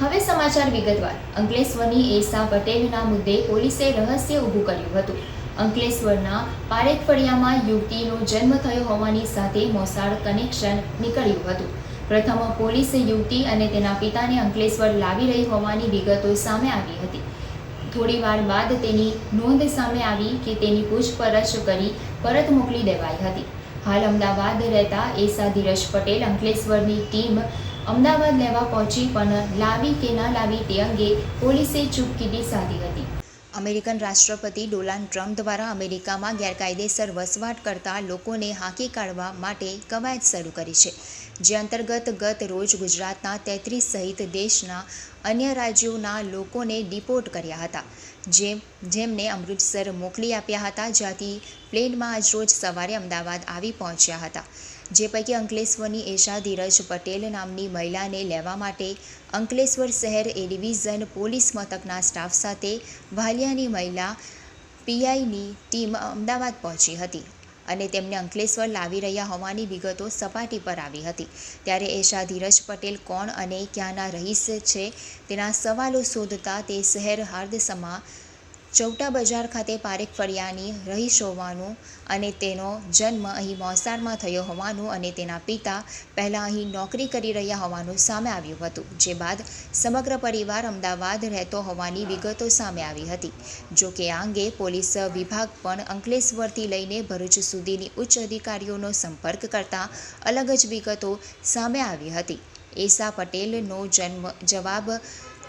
હવે સમાચાર વિગતવાર. અંકલેશ્વરની એસા પટેલના મુદ્દે પોલીસે રહસ્ય ઊભું કર્યું હતું. અંકલેશ્વરના પારેખફળિયામાં યુવતીનો જન્મ થયો હોવાની સાથે મોસાળ કનેક્શન નીકળ્યું હતું. પ્રથમ પોલીસ યુવતી અને તેના પિતાને અંકલેશ્વર લાવી રહી હોવાની વિગતો સામે આવી હતી. થોડી વાર બાદ તેની નોંધ સામે આવી કે તેની પૂછપરછ કરી પરત મોકલી દેવાઈ હતી. હાલ અમદાવાદ રહેતા એસા ધીરજ પટેલ અંકલેશ્વરની ટીમ અમદાવાદ લેવા પહોંચી, પણ લાવી કે ન લાવી તે અંગે પોલીસે ચૂપકીદી સાધી હતી. અમેરિકન રાષ્ટ્રપતિ ડોનાલ્ડ ટ્રમ્પ દ્વારા અમેરિકામાં ગેરકાયદેસર વસવાટ કરતા લોકોને હાંકી કાઢવા માટે કવાયત શરૂ કરી છે. જે અંતર્ગત ગત રોજ ગુજરાતના તેત્રીસ સહિત દેશના અન્ય રાજ્યોના લોકોને ડિપોર્ટ કર્યા હતા. જે જેમને અમૃતસર મોકલી આપ્યા હતા, જ્યાંથી પ્લેનમાં આજરોજ સવારે અમદાવાદ આવી પહોંચ્યા હતા. જે પૈકી અંકલેશ્વરની એશા ધીરજ પટેલ નામની મહિલાને લેવા માટે અંકલેશ્વર શહેર એ ડિવિઝન પોલીસ મથકના સ્ટાફ સાથે વાલિયાની મહિલા પીઆઈની ટીમ અમદાવાદ પહોંચી હતી અને તેમને અંકલેશ્વર લાવી રહ્યા હોવાની વિગતો સપાટી પર આવી હતી. ત્યારે એશા ધીરજ પટેલ કોણ અને ક્યાંના રહીશ છે તેના સવાલો શોધતા તે શહેર હાર્દસમા ચૌટા બજાર ખાતે પારેખ ફળિયાની રહીશ હોવાનું અને તેનો જન્મ અહીં મોસારમાં થયો હોવાનું અને તેના પિતા પહેલાં અહીં નોકરી કરી રહ્યા હોવાનું સામે આવ્યું હતું, જે બાદ સમગ્ર પરિવાર અમદાવાદ રહેતો હોવાની વિગતો સામે આવી હતી. જો કે આ અંગે પોલીસ વિભાગ પણ અંકલેશ્વરથી લઈને ભરૂચ સુધીની ઉચ્ચ અધિકારીઓનો સંપર્ક કરતા અલગ જ વિગતો સામે આવી હતી. એસા પટેલનો જન્મ જવાબ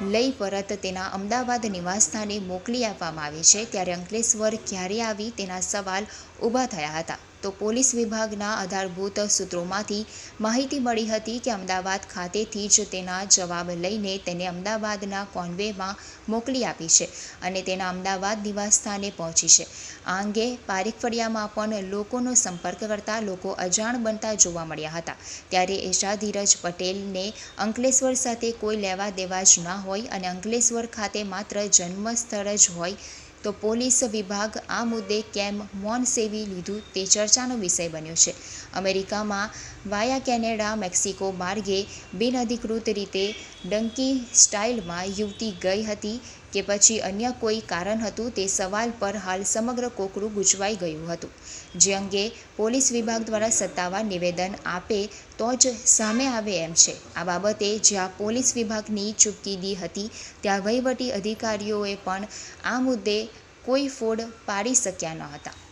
લઈ પરત તેના અમદાવાદ નિવાસસ્થાને મોકલી આપવામાં આવી છે. ત્યારે અંકલેશ્વર ક્યારે આવી તેના સવાલ ઊભા થયા હતા. તો પોલીસ વિભાગના આધારભૂત સૂત્રોમાંથી માહિતી મળી હતી કે અમદાવાદ ખાતેથી જ તેના જવાબ લઈને તેને અમદાવાદના કોન્વેમાં મોકલી આપી છે અને તેના અમદાવાદ નિવાસસ્થાને પહોંચી છે. આ અંગે પારેખ ફળિયામાં પણ લોકોનો સંપર્ક કરતા લોકો અજાણ બનતા જોવા મળ્યા હતા. ત્યારે એશા ધીરજ પટેલને અંકલેશ્વર સાથે કોઈ લેવા દેવા જ ના હોય અને અંકલેશ્વર ખાતે માત્ર જન્મ સ્થળ જ હોય તો પોલીસ વિભાગ આ મુદ્દે કેમ મૌન સેવી લીધું તે ચર્ચાનો વિષય બન્યો છે. અમેરિકામાં વાયા કેનેડા, મેક્સિકો માર્ગે બિનઅધિકૃત રીતે ડંકી સ્ટાઇલમાં યુવતી ગઈ હતી. કે પછી અન્ય કોઈ કારણ હતું તે સવાલ પર હાલ સમગ્ર કોકરું ગૂંચવાઈ ગયું હતું. જે અંગે પોલીસ વિભાગ દ્વારા સત્તાવાર નિવેદન આપે તો જ સામે આવે એમ છે. આ બાબતે જ્યાં પોલીસ વિભાગની ચૂપકીદી હતી, ત્યાં વહીવટી અધિકારીઓએ પણ આ મુદ્દે કોઈ ફોડ પાડી શક્યા ન હતા.